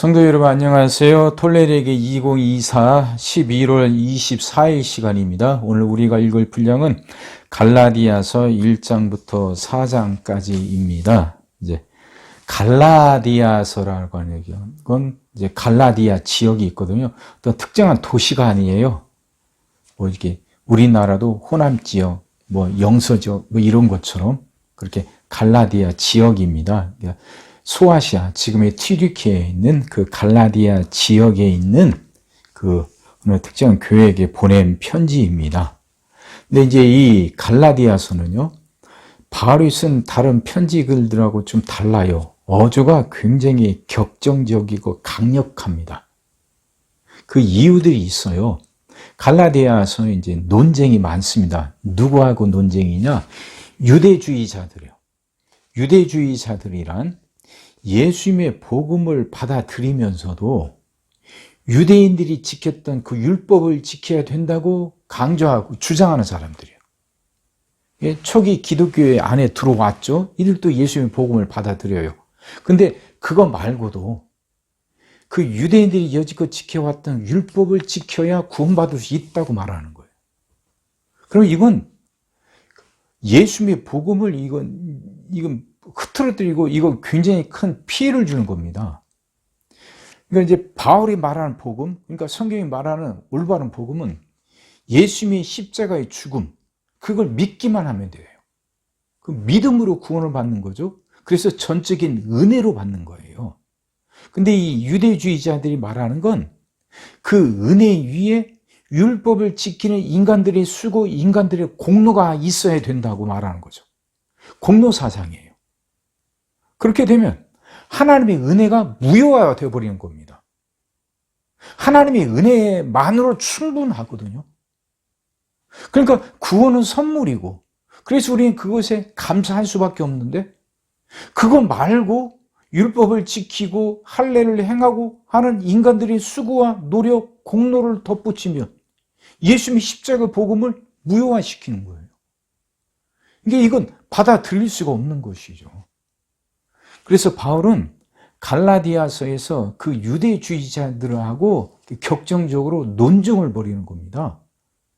성도 여러분 안녕하세요. 톨레르에게 2024 11월 24일 시간입니다. 오늘 우리가 읽을 분량은 갈라디아서 1장부터 4장까지입니다. 이제 갈라디아서라고 하는 건 이제 갈라디아 지역이 있거든요. 또 특정한 도시가 아니에요. 뭐 이렇게 우리나라도 호남 지역, 뭐 영서 지역 뭐 이런 것처럼 그렇게 갈라디아 지역입니다. 그러니까 소아시아, 지금의 튀르키에 있는 그 갈라디아 지역에 있는 그 어느 특정 교회에게 보낸 편지입니다. 근데 이제 이 갈라디아서는요, 바울이 쓴 다른 편지 글들하고 좀 달라요. 어조가 굉장히 격정적이고 강력합니다. 그 이유들이 있어요. 갈라디아서는 이제 논쟁이 많습니다. 누구하고 논쟁이냐? 유대주의자들이요. 유대주의자들이란 예수님의 복음을 받아들이면서도 유대인들이 지켰던 그 율법을 지켜야 된다고 강조하고 주장하는 사람들이에요. 예, 초기 기독교회 안에 들어왔죠. 이들도 예수님의 복음을 받아들여요. 근데 그거 말고도 그 유대인들이 여지껏 지켜왔던 율법을 지켜야 구원받을 수 있다고 말하는 거예요. 그럼 이건 예수님의 복음을 이건 이건 흐트러뜨리고 이거 굉장히 큰 피해를 주는 겁니다. 그러니까 이제 바울이 말하는 복음, 그러니까 성경이 말하는 올바른 복음은 예수님의 십자가의 죽음, 그걸 믿기만 하면 돼요. 그 믿음으로 구원을 받는 거죠. 그래서 전적인 은혜로 받는 거예요. 근데 이 유대주의자들이 말하는 건 그 은혜 위에 율법을 지키는 인간들의 수고, 인간들의 공로가 있어야 된다고 말하는 거죠. 공로 사상이에요. 그렇게 되면 하나님의 은혜가 무효화 되어버리는 겁니다. 하나님의 은혜만으로 충분하거든요. 그러니까 구원은 선물이고, 그래서 우리는 그것에 감사할 수밖에 없는데, 그거 말고 율법을 지키고 할례를 행하고 하는 인간들의 수고와 노력, 공로를 덧붙이면 예수님의 십자가 복음을 무효화시키는 거예요. 이게 이건 받아들일 수가 없는 것이죠. 그래서 바울은 갈라디아서에서 그 유대주의자들하고 격정적으로 논쟁을 벌이는 겁니다.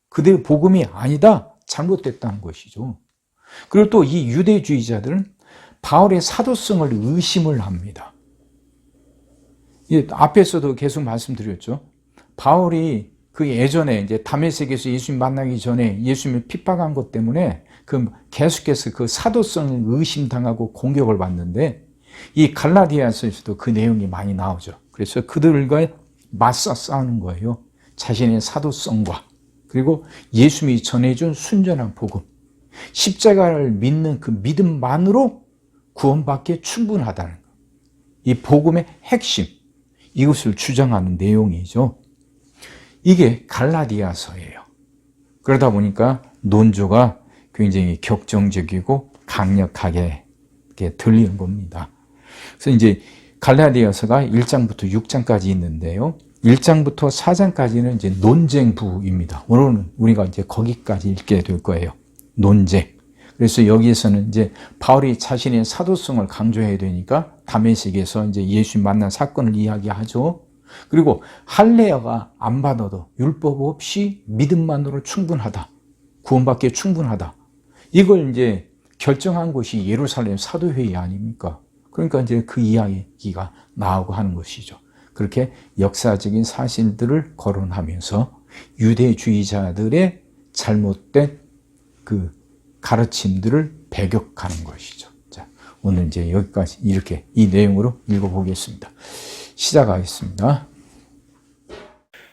그들의 복음이 아니다, 잘못됐다는 것이죠. 그리고 또 이 유대주의자들은 바울의 사도성을 의심을 합니다. 앞에서도 계속 말씀드렸죠. 바울이 그 예전에 이제 담에색에서 예수님 만나기 전에 예수님을 핍박한 것 때문에 그 계속해서 그 사도성을 의심당하고 공격을 받는데 이 갈라디아서에서도 그 내용이 많이 나오죠. 그래서 그들과 맞서 싸우는 거예요. 자신의 사도성과 그리고 예수님이 전해준 순전한 복음, 십자가를 믿는 그 믿음만으로 구원받기에 충분하다는 것. 이 복음의 핵심, 이것을 주장하는 내용이죠. 이게 갈라디아서예요. 그러다 보니까 논조가 굉장히 격정적이고 강력하게 들리는 겁니다. 그래서 이제 갈라디아서가 1장부터 6장까지 있는데요. 1장부터 4장까지는 이제 논쟁부입니다. 오늘은 우리가 이제 거기까지 읽게 될 거예요. 논쟁. 그래서 여기에서는 이제 바울이 자신의 사도성을 강조해야 되니까 다메섹에서 이제 예수 만난 사건을 이야기하죠. 그리고 할례가 안 받아도 율법 없이 믿음만으로 충분하다. 구원받기에 충분하다. 이걸 이제 결정한 것이 예루살렘 사도회의 아닙니까? 그러니까 이제 그 이야기가 나오고 하는 것이죠. 그렇게 역사적인 사실들을 거론하면서 유대주의자들의 잘못된 그 가르침들을 배격하는 것이죠. 자, 오늘 이제 여기까지 이렇게 이 내용으로 읽어보겠습니다. 시작하겠습니다.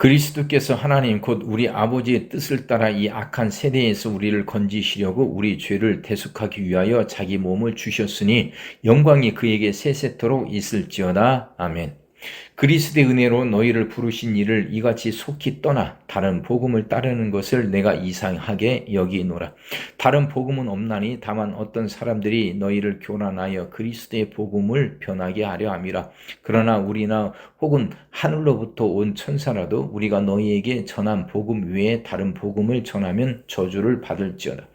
그리스도께서 하나님 곧 우리 아버지의 뜻을 따라 이 악한 세대에서 우리를 건지시려고 우리 죄를 대속하기 위하여 자기 몸을 주셨으니 영광이 그에게 세세토록 있을지어다. 아멘. 그리스도의 은혜로 너희를 부르신 이를 이같이 속히 떠나 다른 복음을 따르는 것을 내가 이상하게 여기노라. 다른 복음은 없나니 다만 어떤 사람들이 너희를 교란하여 그리스도의 복음을 변하게 하려 함이라. 그러나 우리나 혹은 하늘로부터 온 천사라도 우리가 너희에게 전한 복음 외에 다른 복음을 전하면 저주를 받을지어다.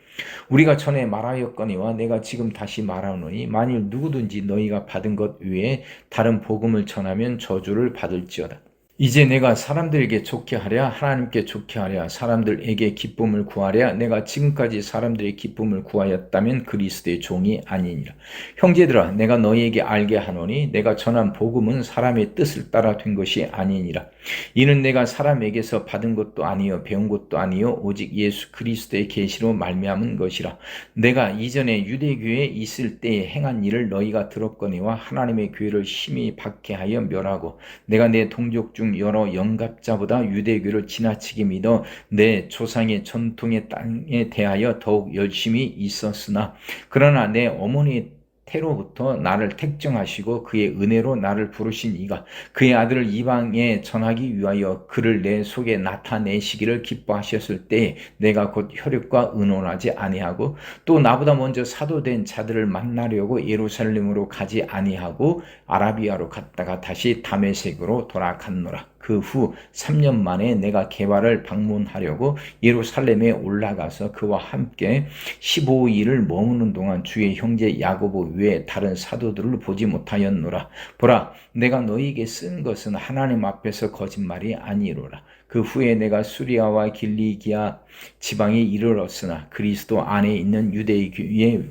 우리가 전에 말하였거니와 내가 지금 다시 말하노니 만일 누구든지 너희가 받은 것 외에 다른 복음을 전하면 저주를 받을지어다. 이제 내가 사람들에게 좋게 하랴 하나님께 좋게 하랴 사람들에게 기쁨을 구하랴 내가 지금까지 사람들의 기쁨을 구하였다면 그리스도의 종이 아니니라. 형제들아 내가 너희에게 알게 하노니 내가 전한 복음은 사람의 뜻을 따라 된 것이 아니니라. 이는 내가 사람에게서 받은 것도 아니요 배운 것도 아니요 오직 예수 그리스도의 계시로 말미암은 것이라. 내가 이전에 유대교에 있을 때에 행한 일을 너희가 들었거니와 하나님의 교회를 심히 박해하여 멸하고 내가 내 동족 중 여러 영갑자보다 유대교를 지나치게 믿어 내 조상의 전통의 땅에 대하여 더욱 열심히 있었으나 그러나 내 어머니 태로부터 나를 택정하시고 그의 은혜로 나를 부르신 이가 그의 아들을 이방에 전하기 위하여 그를 내 속에 나타내시기를 기뻐하셨을 때 내가 곧 혈육과 의논하지 아니하고 또 나보다 먼저 사도된 자들을 만나려고 예루살렘으로 가지 아니하고 아라비아로 갔다가 다시 다메섹으로 돌아갔노라. 그 후 3년 만에 내가 개발을 방문하려고 예루살렘에 올라가서 그와 함께 15일을 머무는 동안 주의 형제 야고보 외에 다른 사도들을 보지 못하였노라. 보라, 내가 너희에게 쓴 것은 하나님 앞에서 거짓말이 아니로라. 그 후에 내가 수리아와 길리기아 지방에 이르렀으나 그리스도 안에 있는 유대의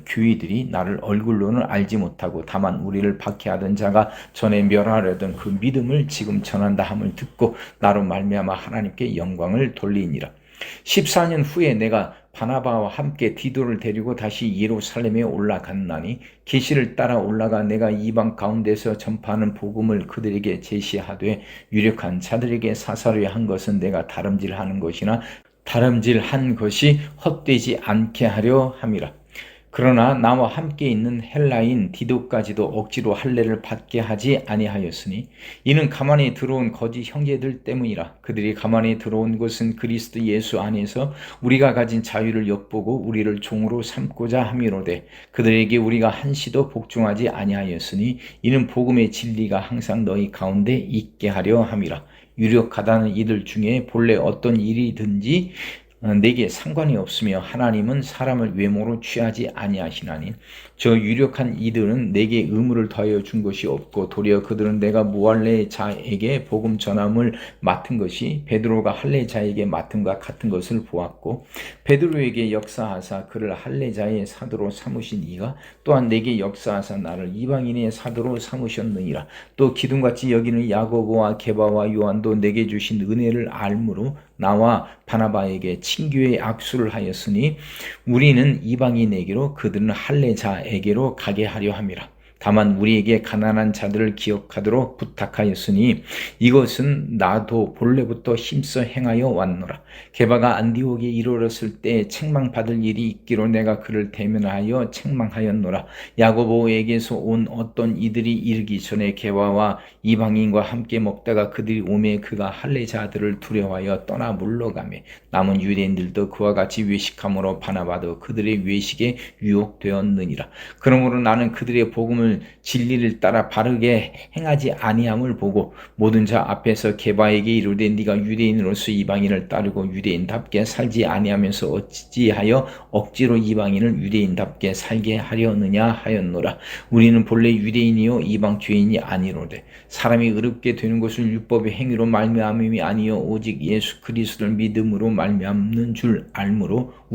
교회들이 나를 얼굴로는 알지 못하고 다만 우리를 박해하던 자가 전에 멸하려던 그 믿음을 지금 전한다 함을 듣고 나로 말미암아 하나님께 영광을 돌리니라. 14년 후에 내가 바나바와 함께 디도를 데리고 다시 예루살렘에 올라갔나니 계시를 따라 올라가 내가 이방 가운데서 전파하는 복음을 그들에게 제시하되 유력한 자들에게 사사로이 한 것은 내가 다름질하는 것이나 다름질한 것이 헛되지 않게 하려 함이라. 그러나 나와 함께 있는 헬라인 디도까지도 억지로 할례를 받게 하지 아니하였으니 이는 가만히 들어온 거짓 형제들 때문이라. 그들이 가만히 들어온 것은 그리스도 예수 안에서 우리가 가진 자유를 엿보고 우리를 종으로 삼고자 함이로되 그들에게 우리가 한시도 복종하지 아니하였으니 이는 복음의 진리가 항상 너희 가운데 있게 하려 함이라. 유력하다는 이들 중에 본래 어떤 일이든지 어, 내게 상관이 없으며 하나님은 사람을 외모로 취하지 아니하시나니 저 유력한 이들은 내게 의무를 더하여 준 것이 없고 도리어 그들은 내가 무할례 자에게 복음 전함을 맡은 것이 베드로가 할례 자에게 맡은과 같은 것을 보았고 베드로에게 역사하사 그를 할례 자의 사도로 삼으신 이가 또한 내게 역사하사 나를 이방인의 사도로 삼으셨느니라. 또 기둥같이 여기는 야고보와 게바와 요한도 내게 주신 은혜를 알므로 나와 바나바에게 친교의 악수를 하였으니 우리는 이방인에게로 그들은 할례자에게로 가게 하려 함이라. 다만 우리에게 가난한 자들을 기억하도록 부탁하였으니 이것은 나도 본래부터 힘써 행하여 왔노라. 게바가 안디옥에 이르렀을 때 책망받을 일이 있기로 내가 그를 대면하여 책망하였노라. 야고보에게서 온 어떤 이들이 이르기 전에 게바와 이방인과 함께 먹다가 그들이 오매 그가 할례자들을 두려워하여 떠나 물러가매 남은 유대인들도 그와 같이 외식함으로 바나바도 그들의 외식에 유혹되었느니라. 그러므로 나는 그들의 복음을 진리를 따라 바르게 행하지 아니함을 보고 모든 자 앞에서 게바에게 이르되 네가 유대인으로서 이방인을 따르고 유대인답게 살지 아니하면서 어찌하여 억지로 이방인을 유대인답게 살게 하려느냐 하였노라. 우리는 본래 유대인이요 이방 죄인이 아니로되 사람이 의롭게 되는 것을 율법의 행위로 말미암음이 아니요 오직 예수 그리스도를 믿음으로 말미암는 줄 알므로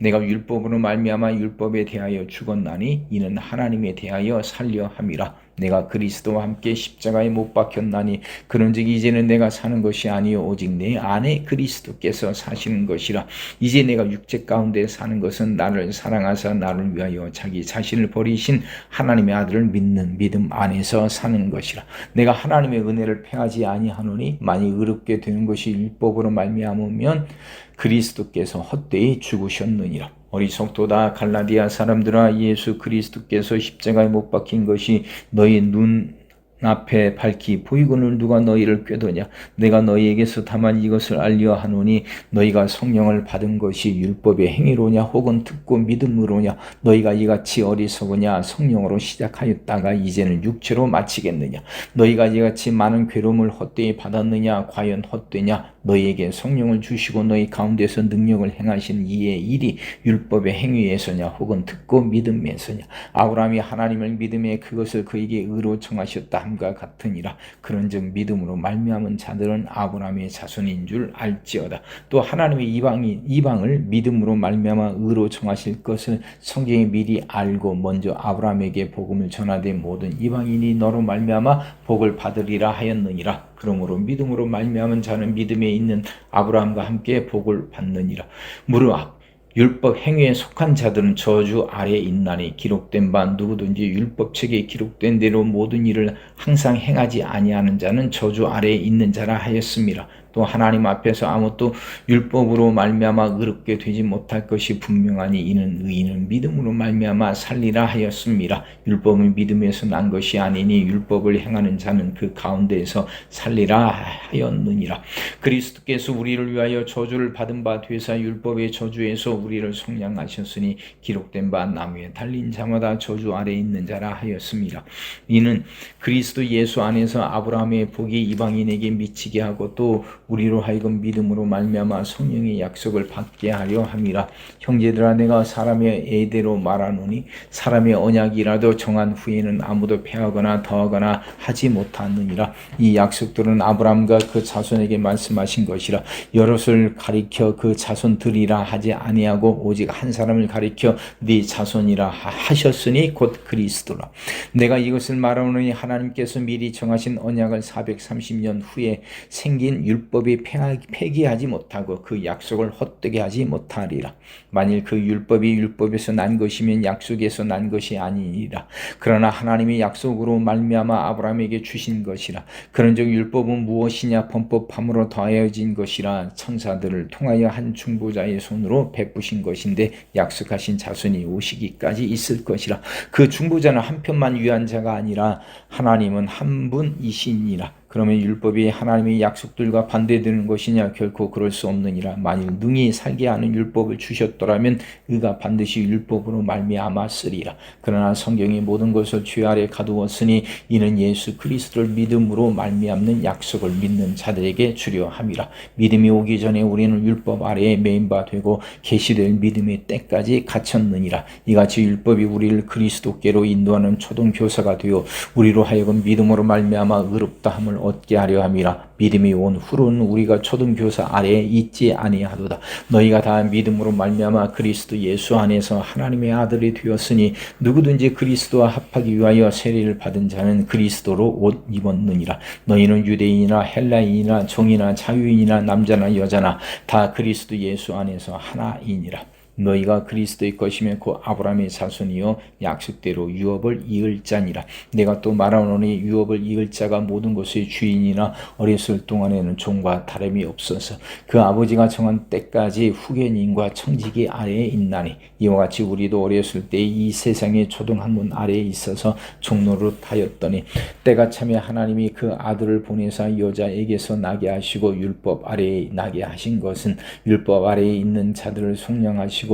내가 율법으로 말미암아 율법에 대하여 죽었나니 이는 하나님에 대하여 살려 함이라. 내가 그리스도와 함께 십자가에 못 박혔나니 그런즉 이제는 내가 사는 것이 아니요 오직 내 안에 그리스도께서 사시는 것이라. 이제 내가 육체 가운데 사는 것은 나를 사랑하사 나를 위하여 자기 자신을 버리신 하나님의 아들을 믿는 믿음 안에서 사는 것이라. 내가 하나님의 은혜를 패하지 아니하노니 많이 의롭게 되는 것이 율법으로 말미암으면 그리스도께서 헛되이 죽으셨느니라. 어리석도다 갈라디아 사람들아 예수 그리스도께서 십자가에 못 박힌 것이 너희 눈 앞에 밝히 보이거늘 누가 너희를 꾀더냐? 내가 너희에게서 다만 이것을 알려 하노니 너희가 성령을 받은 것이 율법의 행위로냐? 혹은 듣고 믿음으로냐? 너희가 이같이 어리석으냐? 성령으로 시작하였다가 이제는 육체로 마치겠느냐? 너희가 이같이 많은 괴로움을 헛되이 받았느냐? 과연 헛되냐? 너희에게 성령을 주시고 너희 가운데서 능력을 행하신 이의 일이 율법의 행위에서냐? 혹은 듣고 믿음에서냐? 아브라함이 하나님을 믿음에 그것을 그에게 의로 청하셨다 함과 같으니라. 그런즉 믿음으로 말미암은 자들은 아브라함의 자손인 줄 알지어다. 또 하나님의 이방이 이방을 믿음으로 말미암아 의로 청하실 것을 성경이 미리 알고 먼저 아브라함에게 복음을 전하되 모든 이방인이 너로 말미암아 복을 받으리라 하였느니라. 그러므로 믿음으로 말미암은 자는 믿음에 있는 아브라함과 함께 복을 받느니라. 무르악 율법 행위에 속한 자들은 저주 아래에 있나니 기록된 바 누구든지 율법책에 기록된 대로 모든 일을 항상 행하지 아니하는 자는 저주 아래에 있는 자라 하였습니다. 또 하나님 앞에서 아무것도 율법으로 말미암아 의롭게 되지 못할 것이 분명하니 이는 의인은 믿음으로 말미암아 살리라 하였습니다. 율법은 믿음에서 난 것이 아니니 율법을 행하는 자는 그 가운데에서 살리라 하였느니라. 그리스도께서 우리를 위하여 저주를 받은 바 되사 율법의 저주에서 우리를 속량하셨으니 기록된 바 나무에 달린 자마다 저주 아래 있는 자라 하였습니다. 이는 그리스도 예수 안에서 아브라함의 복이 이방인에게 미치게 하고 또 우리로 하여금 믿음으로 말미암아 성령의 약속을 받게 하려 함이라. 형제들아 내가 사람의 애대로 말하노니 사람의 언약이라도 정한 후에는 아무도 패하거나 더하거나 하지 못하느니라. 이 약속들은 아브라함과 그 자손에게 말씀하신 것이라. 여럿을 가리켜 그 자손들이라 하지 아니하고 오직 한 사람을 가리켜 네 자손이라 하셨으니 곧 그리스도라. 내가 이것을 말하노니 하나님께서 미리 정하신 언약을 430년 후에 생긴 율법 이 폐기하지 못하고 그 약속을 헛되게 하지 못하리라. 만일 그 율법이 율법에서 난 것이면 약속에서 난 것이 아니니라. 그러나 하나님이 약속으로 말미암아 아브라함에게 주신 것이라. 그런즉 율법은 무엇이냐 범법함으로 더하여진 것이라 천사들을 통하여 한 중보자의 손으로 베푸신 것인데 약속하신 자손이 오시기까지 있을 것이라. 그 중보자는 한 편만 위한 자가 아니라 하나님은 한 분이시니라. 그러면 율법이 하나님의 약속들과 반대되는 것이냐? 결코 그럴 수 없느니라. 만일 능히 살게 하는 율법을 주셨더라면 의가 반드시 율법으로 말미암았으리라. 그러나 성경이 모든 것을 죄 아래 가두었으니 이는 예수 그리스도를 믿음으로 말미암는 약속을 믿는 자들에게 주려 함이라. 믿음이 오기 전에 우리는 율법 아래에 메인 바 되고 계시될 믿음의 때까지 갇혔느니라. 이같이 율법이 우리를 그리스도께로 인도하는 초등 교사가 되어 우리로 하여금 믿음으로 말미암아 의롭다 함을 얻게 하려 함이라. 믿음이 온 후로는 우리가 초등 교사 아래에 있지 아니하도다. 너희가 다 믿음으로 말미암아 그리스도 예수 안에서 하나님의 아들이 되었으니 누구든지 그리스도와 합하기 위하여 세례를 받은 자는 그리스도로 옷 입었느니라. 너희는 유대인이나 헬라인이나 종이나 자유인이나 남자나 여자나 다 그리스도 예수 안에서 하나이니라 너희가 그리스도의 것이며 그 아브라함의 자손이요 약속대로 유업을 이을 자니라. 내가 또 말하노니 유업을 이을 자가 모든 것의 주인이나 어렸을 동안에는 종과 다름이 없어서 그 아버지가 정한 때까지 후견인과 청지기 아래에 있나니 이와 같이 우리도 어렸을 때 이 세상의 초등학문 아래에 있어서 종노릇하였더니 때가 참에 하나님이 그 아들을 보내사 여자에게서 나게 하시고 율법 아래에 나게 하신 것은 율법 아래에 있는 자들을 속량하시고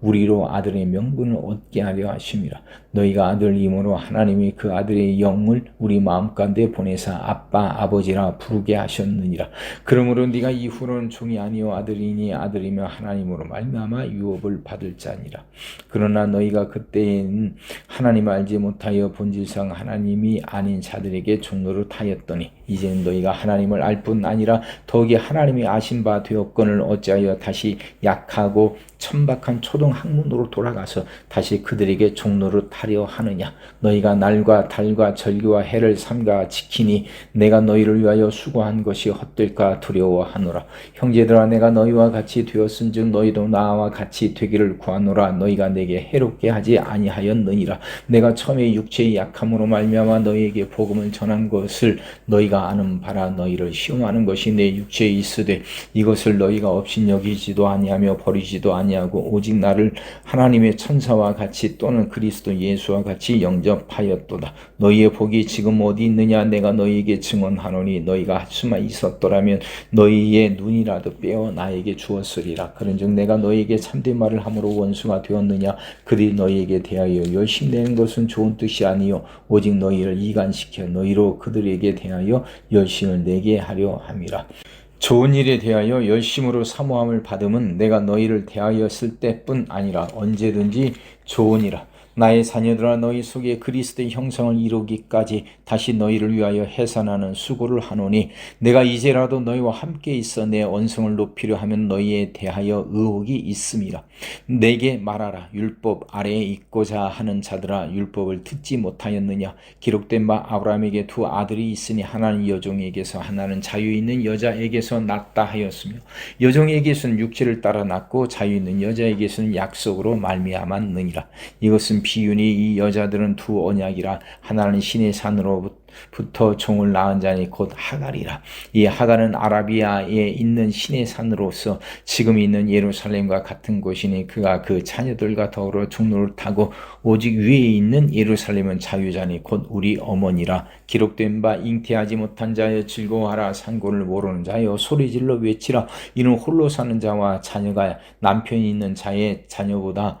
우리로 아들의 명분을 얻게 하려 하심이라 너희가 아들임으로 하나님이 그 아들의 영을 우리 마음 가운데 보내사 아빠 아버지라 부르게 하셨느니라. 그러므로 네가 이후로는 종이 아니요 아들이니 아들이며 하나님으로 말미암아 유업을 받을 자니라. 그러나 너희가 그때에는 하나님 알지 못하여 본질상 하나님이 아닌 자들에게 종로를 타였더니 이제는 너희가 하나님을 알 뿐 아니라 더욱이 하나님이 아신 바 되었건을 어찌하여 다시 약하고 천박한 초등 학문으로 돌아가서 다시 그들에게 종로를 타려 하느냐? 너희가 날과 달과 절기와 해를 삼가 지키니 내가 너희를 위하여 수고한 것이 헛될까 두려워하노라. 형제들아 내가 너희와 같이 되었은즉 너희도 나와 같이 되기를 구하노라. 너희가 내게 해롭게 하지 아니하였느니라 내가 처음에 육체의 약함으로 말미암아 너희에게 복음을 전한 것을 너희가 아는 바라 너희를 시험하는 것이 내 육체에 있으되 이것을 너희가 없인 여기지도 아니하며 버리지도 아니하고 오직 나를 하나님의 천사와 같이 또는 그리스도 예수와 같이 영접하였도다. 너희의 복이 지금 어디 있느냐? 내가 너희에게 증언하노니 너희가 할 수만 있었더라면 너희의 눈이라도 빼어 나에게 주었으리라. 그런즉 내가 너희에게 참된 말을 함으로 원수가 되었느냐? 그들이 너희에게 대하여 열심히 내는 것은 좋은 뜻이 아니요 오직 너희를 이간시켜 너희로 그들에게 대하여 열심을 내게 하려 함이라 좋은 일에 대하여 열심으로 사모함을 받음은 내가 너희를 대하였을 때뿐 아니라 언제든지 좋으니라. 나의 자녀들아 너희 속에 그리스도의 형상을 이루기까지 다시 너희를 위하여 해산하는 수고를 하노니 내가 이제라도 너희와 함께 있어 내 언성을 높이려 하면 너희에 대하여 의혹이 있음이라. 내게 말하라. 율법 아래에 있고자 하는 자들아 율법을 듣지 못하였느냐? 기록된 바 아브라함에게 두 아들이 있으니 하나는 여종에게서 하나는 자유 있는 여자에게서 낳다 하였으며 여종에게서는 육체를 따라 낳고 자유 있는 여자에게서는 약속으로 말미암았느니라. 이것은 비유니 이 여자들은 두 언약이라 하나는 신의 산으로부터 종을 낳은 자니 곧 하갈이라. 이 하갈은 아라비아에 있는 신의 산으로서 지금 있는 예루살렘과 같은 곳이니 그가 그 자녀들과 더불어 종로를 타고 오직 위에 있는 예루살렘은 자유자니 곧 우리 어머니라. 기록된 바 잉태하지 못한 자여 즐거워하라. 산고를 모르는 자여 소리질러 외치라. 이는 홀로 사는 자와 자녀가 남편이 있는 자의 자녀보다